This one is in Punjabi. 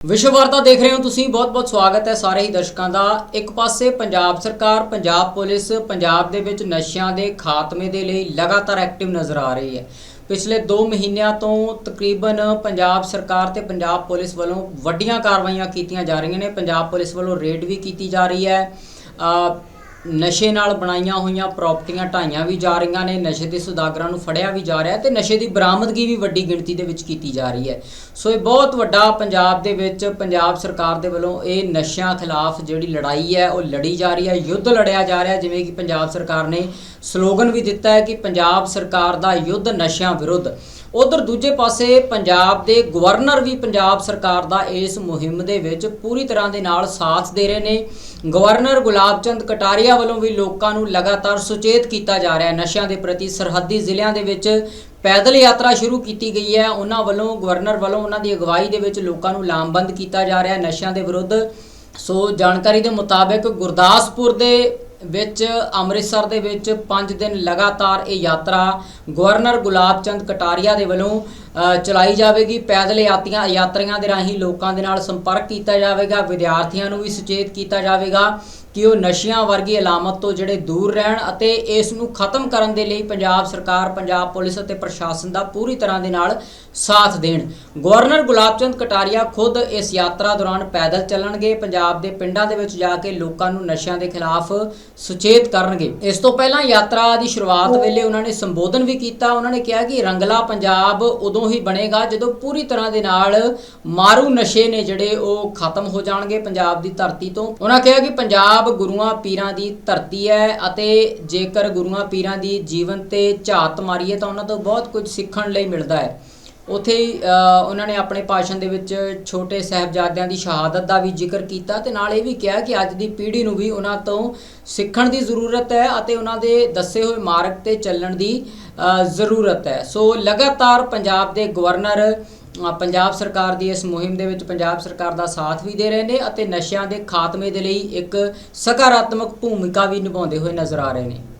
ਵਿਸ਼ਵ ਵਾਰਤਾ ਦੇਖ ਰਹੇ ਹੋ ਤੁਸੀਂ। ਬਹੁਤ-ਬਹੁਤ ਸਵਾਗਤ ਹੈ ਸਾਰੇ ਹੀ ਦਰਸ਼ਕਾਂ ਦਾ। ਇੱਕ ਪਾਸੇ ਪੰਜਾਬ ਸਰਕਾਰ, ਪੰਜਾਬ ਪੁਲਿਸ ਪੰਜਾਬ ਦੇ ਵਿੱਚ ਨਸ਼ਿਆਂ ਦੇ ਖਾਤਮੇ ਦੇ ਲਈ ਲਗਾਤਾਰ ਐਕਟਿਵ ਨਜ਼ਰ ਆ ਰਹੀ ਹੈ। ਪਿਛਲੇ 2 ਮਹੀਨਿਆਂ ਤੋਂ ਤਕਰੀਬਨ ਪੰਜਾਬ ਸਰਕਾਰ ਤੇ ਪੰਜਾਬ ਪੁਲਿਸ ਵੱਲੋਂ ਵੱਡੀਆਂ ਕਾਰਵਾਈਆਂ ਕੀਤੀਆਂ ਜਾ ਰਹੀਆਂ ਨੇ। ਪੰਜਾਬ ਪੁਲਿਸ ਵੱਲੋਂ ਰੇਡ ਵੀ ਕੀਤੀ ਜਾ ਰਹੀ ਹੈ। ਨਸ਼ੇ ਨਾਲ ਬਣਾਈਆਂ ਹੋਈਆਂ ਪ੍ਰਾਪਰਟੀਆਂ ਢਾਈਆਂ ਵੀ ਜਾ ਰਹੀਆਂ ਨੇ, ਨਸ਼ੇ ਦੇ ਸੁਦਾਗਰਾਂ ਨੂੰ ਫੜਿਆ ਵੀ ਜਾ ਰਿਹਾ ਤੇ ਨਸ਼ੇ ਦੀ ਬਰਾਮਦਗੀ ਵੀ ਵੱਡੀ ਗਿਣਤੀ ਦੇ ਵਿੱਚ ਕੀਤੀ ਜਾ ਰਹੀ ਹੈ। ਸੋ ਇਹ ਬਹੁਤ ਵੱਡਾ ਪੰਜਾਬ ਦੇ ਵਿੱਚ, ਪੰਜਾਬ ਸਰਕਾਰ ਦੇ ਵੱਲੋਂ ਇਹ ਨਸ਼ਿਆਂ ਖਿਲਾਫ ਜਿਹੜੀ ਲੜਾਈ ਹੈ, ਉਹ ਲੜੀ ਜਾ ਰਹੀ ਹੈ, ਯੁੱਧ ਲੜਿਆ ਜਾ ਰਿਹਾ ਜਿਵੇਂ ਕਿ ਪੰਜਾਬ ਸਰਕਾਰ ਨੇ ਸਲੋਗਨ ਵੀ ਦਿੱਤਾ ਹੈ ਕਿ ਪੰਜਾਬ ਸਰਕਾਰ ਦਾ ਯੁੱਧ ਨਸ਼ਿਆਂ ਵਿਰੁੱਧ। ਉਧਰ ਦੂਜੇ ਪਾਸੇ ਪੰਜਾਬ ਦੇ ਗਵਰਨਰ ਵੀ ਪੰਜਾਬ ਸਰਕਾਰ ਦਾ ਇਸ ਮੁਹਿੰਮ ਦੇ ਵਿੱਚ ਪੂਰੀ ਤਰ੍ਹਾਂ ਦੇ ਨਾਲ ਸਾਥ ਦੇ ਰਹੇ ਨੇ। ਗਵਰਨਰ ਗੁਲਾਬ ਚੰਦ ਕਟਾਰੀਆ ਵੱਲੋਂ ਵੀ ਲੋਕਾਂ ਨੂੰ ਲਗਾਤਾਰ ਸੁਚੇਤ ਕੀਤਾ ਜਾ ਰਿਹਾ ਹੈ। ਨਸ਼ਿਆਂ ਦੇ ਪ੍ਰਤੀ ਸਰਹੱਦੀ ਜ਼ਿਲ੍ਹਿਆਂ ਦੇ ਵਿੱਚ ਪੈਦਲ ਯਾਤਰਾ ਸ਼ੁਰੂ ਕੀਤੀ ਗਈ ਹੈ। ਉਹਨਾਂ ਵੱਲੋਂ, ਗਵਰਨਰ ਵੱਲੋਂ ਉਹਨਾਂ ਦੀ ਅਗਵਾਈ ਦੇ ਵਿੱਚ ਲੋਕਾਂ ਨੂੰ ਲਾਮਬੰਦ ਕੀਤਾ ਜਾ ਰਿਹਾ ਹੈ ਨਸ਼ਿਆਂ ਦੇ ਵਿਰੁੱਧ। ਸੋ ਜਾਣਕਾਰੀ ਦੇ ਮੁਤਾਬਕ ਗੁਰਦਾਸਪੁਰ ਦੇ ਵਿੱਚ ਅੰਮ੍ਰਿਤਸਰ ਦੇ ਵਿੱਚ 5 ਦਿਨ ਲਗਾਤਾਰ ਇਹ ਯਾਤਰਾ ਗਵਰਨਰ ਗੁਲਾਬ ਚੰਦ ਕਟਾਰੀਆ ਦੇ ਵੱਲੋਂ ਚਲਾਈ ਜਾਵੇਗੀ, ਪੈਦਲ ਯਾਤਰੀਆਂ ਯਾਤਰੀਆਂ ਦੇ ਰਾਹੀਂ ਲੋਕਾਂ ਦੇ ਨਾਲ ਸੰਪਰਕ ਕੀਤਾ ਜਾਵੇਗਾ, ਵਿਦਿਆਰਥੀਆਂ ਨੂੰ ਵੀ ਸੁਚੇਤ ਕੀਤਾ ਜਾਵੇਗਾ ਕਿ ਉਹ ਨਸ਼ਿਆਂ ਵਰਗੀ ਅਲਾਮਤ ਤੋਂ ਜਿਹੜੇ ਦੂਰ ਰਹਿਣ ਅਤੇ ਇਸ ਨੂੰ ਖਤਮ ਕਰਨ ਦੇ ਲਈ ਪੰਜਾਬ ਸਰਕਾਰ, ਪੰਜਾਬ ਪੁਲਿਸ ਅਤੇ ਪ੍ਰਸ਼ਾਸਨ ਦਾ ਪੂਰੀ ਤਰ੍ਹਾਂ ਦੇ ਨਾਲ ਸਾਥ ਦੇਣ। ਗਵਰਨਰ ਗੁਲਾਬ ਚੰਦ ਕਟਾਰੀਆ ਖੁਦ ਇਸ ਯਾਤਰਾ ਦੌਰਾਨ ਪੈਦਲ ਚੱਲਣਗੇ, ਪੰਜਾਬ ਦੇ ਪਿੰਡਾਂ ਦੇ ਵਿੱਚ ਜਾ ਕੇ ਲੋਕਾਂ ਨੂੰ ਨਸ਼ਿਆਂ ਦੇ ਖਿਲਾਫ ਸੁਚੇਤ ਕਰਨਗੇ। ਇਸ ਤੋਂ ਪਹਿਲਾਂ ਯਾਤਰਾ ਦੀ ਸ਼ੁਰੂਆਤ ਵੇਲੇ ਉਹਨਾਂ ਨੇ ਸੰਬੋਧਨ ਵੀ ਕੀਤਾ। ਉਹਨਾਂ ਨੇ ਕਿਹਾ ਕਿ ਰੰਗਲਾ ਪੰਜਾਬ ਉਦੋਂ ਹੀ ਬਣੇਗਾ, ਜਦੋਂ ਪੂਰੀ ਤਰ੍ਹਾਂ ਦੇ ਨਾਲ ਮਾਰੂ ਨਸ਼ੇ ਨੇ ਜਿਹੜੇ ਉਹ ਖਤਮ ਹੋ ਜਾਣਗੇ ਪੰਜਾਬ ਦੀ ਧਰਤੀ ਤੋਂ। ਉਹਨਾਂ ਕਿਹਾ ਕਿ ਪੰਜਾਬ ਗੁਰੂਆਂ ਪੀਰਾਂ ਦੀ ਧਰਤੀ ਹੈ ਅਤੇ ਜੇਕਰ ਗੁਰੂਆਂ ਪੀਰਾਂ ਦੀ ਜੀਵਨ ਤੇ ਝਾਤ ਮਾਰੀਏ ਤਾਂ ਉਹਨਾਂ ਤੋਂ ਬਹੁਤ ਕੁਝ ਸਿੱਖਣ ਲਈ ਮਿਲਦਾ ਹੈ। ਉਥੇ ਹੀ ਉਹਨਾਂ ਨੇ ਆਪਣੇ ਭਾਸ਼ਣ ਦੇ ਵਿੱਚ ਛੋਟੇ ਸਾਹਿਬਜ਼ਾਦਿਆਂ ਦੀ ਸ਼ਹਾਦਤ ਦਾ ਵੀ ਜ਼ਿਕਰ ਕੀਤਾ ਤੇ ਨਾਲ ਇਹ ਵੀ ਕਿਹਾ ਕਿ ਅੱਜ ਦੀ ਪੀੜ੍ਹੀ ਨੂੰ ਵੀ ਉਹਨਾਂ ਤੋਂ ਸਿੱਖਣ ਦੀ ਜ਼ਰੂਰਤ ਹੈ ਅਤੇ ਉਹਨਾਂ ਦੇ ਦੱਸੇ ਹੋਏ ਮਾਰਗ ਤੇ ਚੱਲਣ ਦੀ ਜ਼ਰੂਰਤ ਹੈ। ਸੋ ਲਗਾਤਾਰ ਪੰਜਾਬ ਦੇ ਗਵਰਨਰ ਪੰਜਾਬ ਸਰਕਾਰ ਦੀ ਇਸ ਮੁਹਿੰਮ ਦੇ ਵਿੱਚ ਪੰਜਾਬ ਸਰਕਾਰ ਦਾ ਸਾਥ ਵੀ ਦੇ ਰਹੇ ਨੇ ਅਤੇ ਨਸ਼ਿਆਂ ਦੇ ਖਾਤਮੇ ਦੇ ਲਈ ਇੱਕ ਸਕਾਰਾਤਮਕ ਭੂਮਿਕਾ ਵੀ ਨਿਭਾਉਂਦੇ ਹੋਏ ਨਜ਼ਰ ਆ ਰਹੇ ਨੇ।